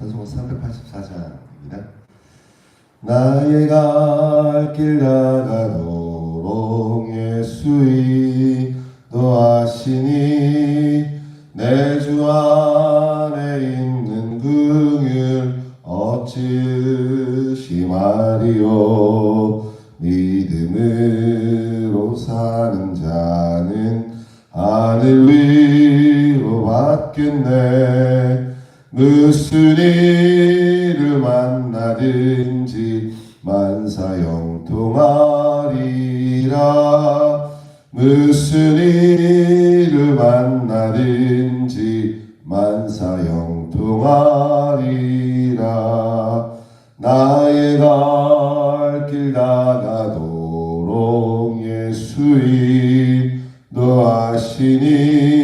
찬송 384장입니다. 나의 갈 길 나가도록 예수 인도하시니 내 주 안에 있는 긍휼 어찌 말이요 만나든지 만사형통하리라 무슨 일을 만나든지 만사형통하리라 나의 갈 길 나가도록 예수 인도하시니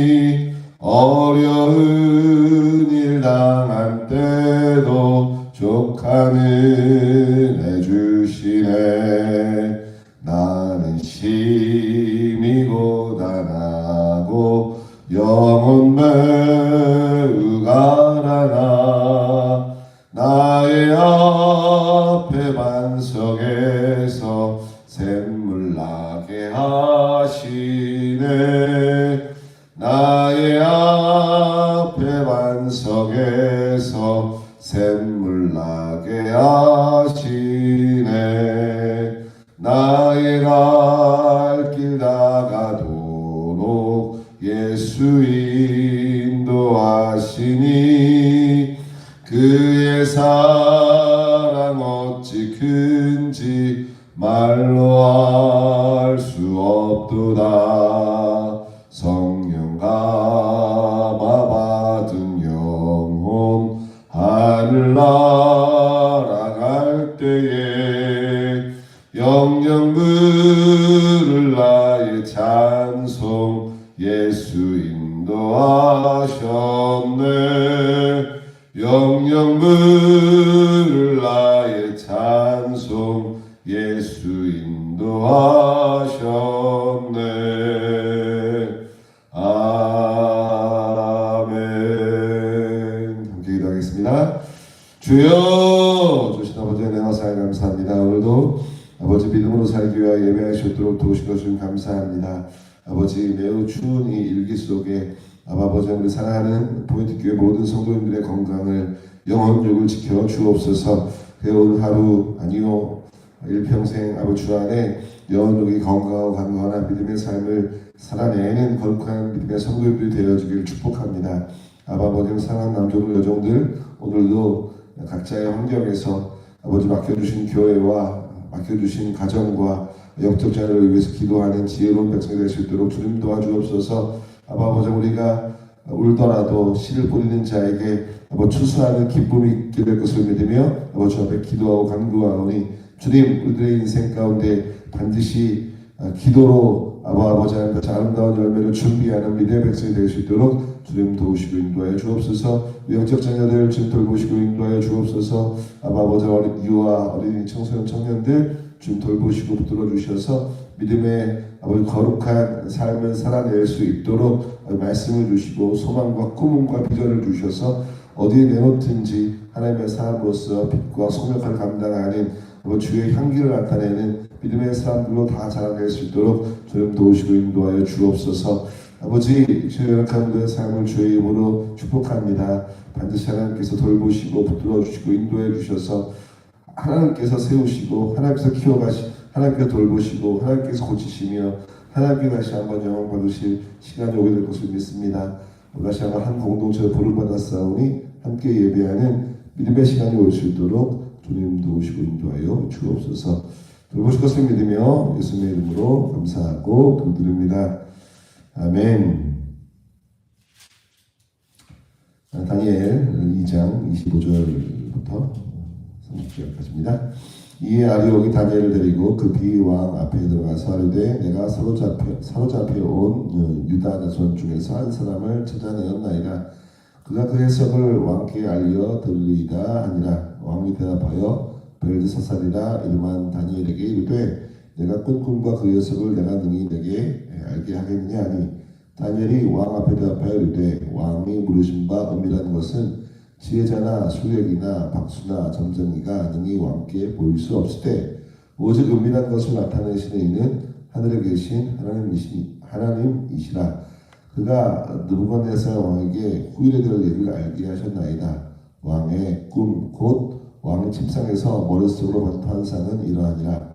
영혼 매우 가라나 나의 앞에 반석에서 샘물 나게 하시네. 나의 앞에 반석에서 샘물 나게 하시네. 나의 갈길 나가도록 예수 인도하시니 그의 사랑 어찌 큰지 말로 알 수 없도다. 성령 감화 받은 영혼 하늘 날아갈 때에 영영 부를 나의 찬송 예수 인도하셨네. 영영 부를 나의 찬송. 예수 인도하셨네. 아멘. 함께 기도하겠습니다. 주여 주신 아버지 은혜와 사랑 감사합니다. 오늘도 아버지 믿음으로 살기 위하여 있도록 도우신 것을 감사합니다 아버지 매우 추운 이 일기 속에 아버지 우리 사랑하는 포인트 교회 모든 성도님들의 건강을 영혼력을 지켜 주옵소서. 그 오늘 하루 아니요. 일평생 아버지 주 안에 영혼력이 건강하고 강건한 믿음의 삶을 살아내는 거룩한 믿음의 성도들이 되어주기를 축복합니다. 아버지 사랑하는 남종들 여종들 오늘도 각자의 환경에서 아버지 맡겨주신 교회와 맡겨주신 가정과 영적자를 위해서 기도하는 지혜로운 백성이 될 수 있도록 주님 도와주옵소서. 아버지 우리가 울더라도 씨를 뿌리는 자에게 아버지 추수하는 기쁨이 있게 될 것을 믿으며 아버지 앞에 기도하고 간구하오니 주님 우리들의 인생 가운데 반드시 아, 기도로 아버 아버지 하나님께 아름다운 열매를 준비하는 믿음의 백성이 될 수 있도록 주님 도우시고 인도하여 주옵소서. 영적 자녀들 주님 돌보시고 인도하여 주옵소서. 아버 아버지 어린 이와 어린이 청소년 청년들 주님 돌보시고 붙들어 주셔서 믿음의 아버지 거룩한 삶을 살아낼 수 있도록 말씀을 주시고 소망과 꿈과 비전을 주셔서 어디에 내놓든지 하나님의 사람으로서 빛과 소명을 감당하는 주의 향기를 나타내는 믿음의 사람들로 다 자라낼 수 있도록 주님 도우시고 인도하여 주옵소서. 아버지 주의 연약한 분들의 삶을 주의 이름으로 축복합니다. 반드시 하나님께서 돌보시고 붙들어 주시고 인도해 주셔서 하나님께서 세우시고 하나님께서 키워가시 하나님께서 돌보시고 하나님께서 고치시며 하나님께 다시 한번 영광 받으실 시간이 오게 될 것을 믿습니다. 다시 한번 한 공동체로 부를 받았사오니 함께 예배하는 믿음의 시간이 올 수 있도록 주님 도우시고 인도하여 주옵소서. 돌보실 것을 믿으며 예수님의 이름으로 감사하고 도드립니다. 아멘. 아, 다니엘 2장 25절부터 30절까지입니다. 이에 아리옥이 다니엘을 데리고 그 비왕 앞에 들어가서 하루되 내가 사로잡혀 사로잡혀 온 어, 유다 자손 중에서 한 사람을 찾아내었나이다. 그가 그 해석을 왕께 알려 들리이다 하니라. 왕이 대답하여 벨드사살이라 이름한 다니엘에게 이르되 내가 꾼 꿈과 그 해석을 내가 능히 내게 알게 하겠느냐 하니 다니엘이 왕 앞에 대답하여 이르되 왕이 물으신 바 은밀한 것은 지혜자나 수력이나 박수나 점쟁이가 능히 왕께 보일 수 없을 때 오직 은밀한 것을 나타내시는 이는 하늘에 계신 하나님이시, 하나님이시라. 그가 느부갓네살 왕에게 후일에 될 일을 알게 하셨나이다. 왕의 꿈 곧 왕의 침상에서 머릿속으로 본 환상은 이러하니라.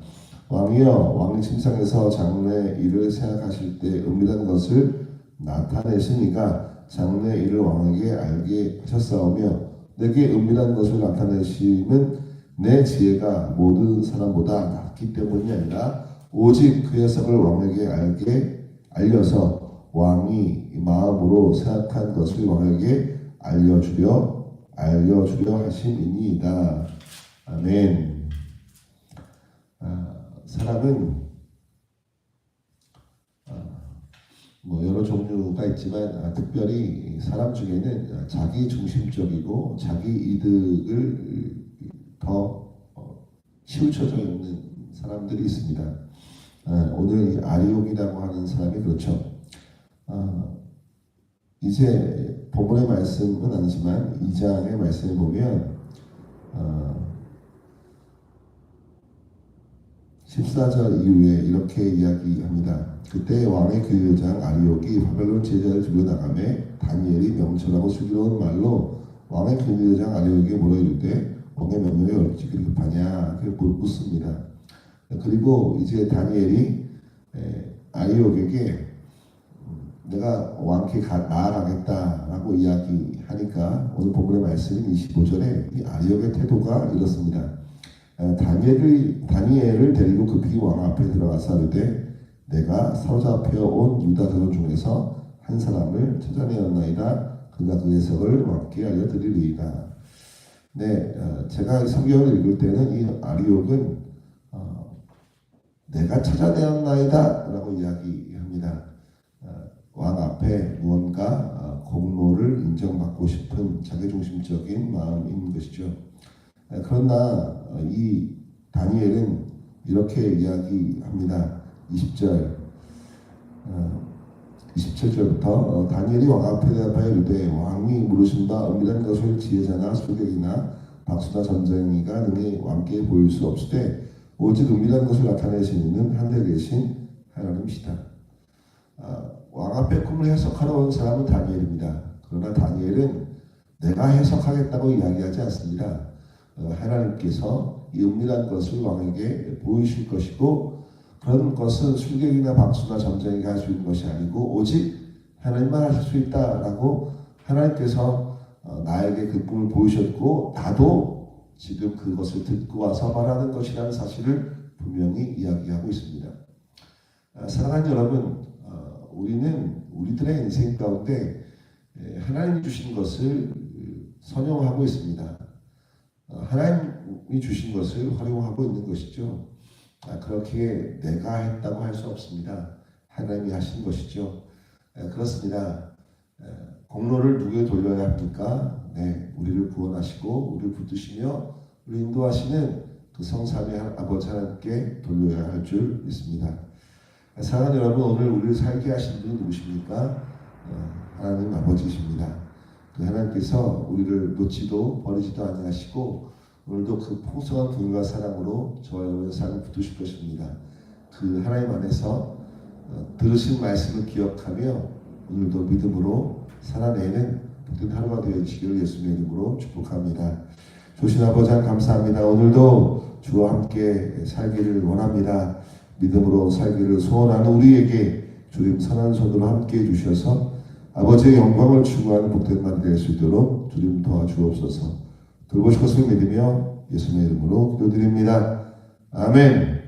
왕이여 왕의 침상에서 장래 일을 생각하실 때 은밀한 것을 나타내시니가 장래 일을 왕에게 알게 하셨사오며 내게 은밀한 것을 나타내심은 내 지혜가 모든 사람보다 낫기 때문이 아니라 오직 그 해석을 왕에게 알게 알려서 왕이 마음으로 생각한 것을 왕에게 알려주려 알려주려 하심이니이다. 아멘. 아, 사람은 뭐 여러 종류가 있지만 아, 특별히 사람 중에는 자기 중심적이고 자기 이득을 더 어, 치우쳐져 있는 사람들이 있습니다. 아, 오늘 이 아리옥이라고 하는 사람이 그렇죠. 아, 이제 본문의 말씀은 아니지만 2장의 말씀을 보면 아, 14절 이후에 이렇게 이야기합니다. 그때 왕의 교장 아리옥이 바벨론 제자를 들고 나가매 다니엘이 명철하고 슬기로운 말로 왕의 교장 아리옥에게 물어 이르되 왕의 명령에 어찌 그리 급하냐 그렇게 묻습니다. 그리고 이제 다니엘이 에, 아리옥에게 내가 왕께 가, 나아가겠다라고 이야기하니까 오늘 본문의 말씀인 25절에 이 아리옥의 태도가 이렇습니다. 어, 다니엘을 다니엘을 데리고 급히 왕 앞에 들어가서 이르되 내가 사로잡혀 온 유다 자손 중에서 한 사람을 찾아내었나이다. 그가 그 해석을 왕께 알려드리리이다. 네, 어, 제가 성경을 읽을 때는 이 아리옥은 어, 내가 찾아내었나이다라고 이야기합니다. 어, 왕 앞에 무언가 어, 공로를 인정받고 싶은 자기중심적인 마음인 것이죠. 에, 그러나 어, 이 다니엘은 이렇게 이야기합니다. 20절 어, 27절부터 어, 다니엘이 왕 앞에 대하여 이르되 왕이 물으신 바 은밀한 것을 지혜자나 소격이나 박수나 전쟁이가 능히 왕께 보일 수 없을 때 오직 은밀한 것을 나타내시는 하늘에 계신 하나님이시다. 아, 왕 앞에 꿈을 해석하러 온 사람은 다니엘입니다. 그러나 다니엘은 내가 해석하겠다고 이야기하지 않습니다. 어, 하나님께서 이 은밀한 것을 왕에게 보이실 것이고 그런 것은 술객이나 박수나 점쟁이가 할 수 있는 것이 아니고 오직 하나님만 하실 수 있다라고 하나님께서 어, 나에게 그 꿈을 보이셨고 나도 지금 그것을 듣고 와서 말하는 것이라는 사실을 분명히 이야기하고 있습니다. 아, 사랑하는 여러분, 어, 우리는 우리들의 인생 가운데 에, 하나님이 주신 것을 선용하고 있습니다. 어, 하나님이 주신 것을 활용하고 있는 것이죠. 아, 그렇게 내가 했다고 할 수 없습니다. 하나님이 하신 것이죠. 에, 그렇습니다. 에, 공로를 누구에 돌려야 합니까? 네, 우리를 구원하시고 우리를 붙드시며 우리 인도하시는 그 성삼의 하- 아버지 하나님께 돌려야 할 줄 믿습니다. 사랑하는 여러분, 오늘 우리를 살게 하신 분이 누구십니까? 어, 하나님 아버지십니다. 그 하나님께서 우리를 놓지도 버리지도 아니하시고 오늘도 그 풍성한 분과 사랑으로 저와 여러분의 삶을 붙드실 것입니다. 그 하나님 안에서 어, 들으신 말씀을 기억하며 오늘도 믿음으로 살아내는 복된 하루가 되어지기를 예수님의 이름으로 축복합니다. 조신 아버지 감사합니다. 오늘도 주와 함께 살기를 원합니다. 믿음으로 살기를 소원하는 우리에게 주님 선한 손으로 함께 해주셔서 아버지의 영광을 추구하는 복된 날될수 있도록 주님 도와주옵소서. 것을 믿으며 예수님의 이름으로 기도드립니다. 아멘.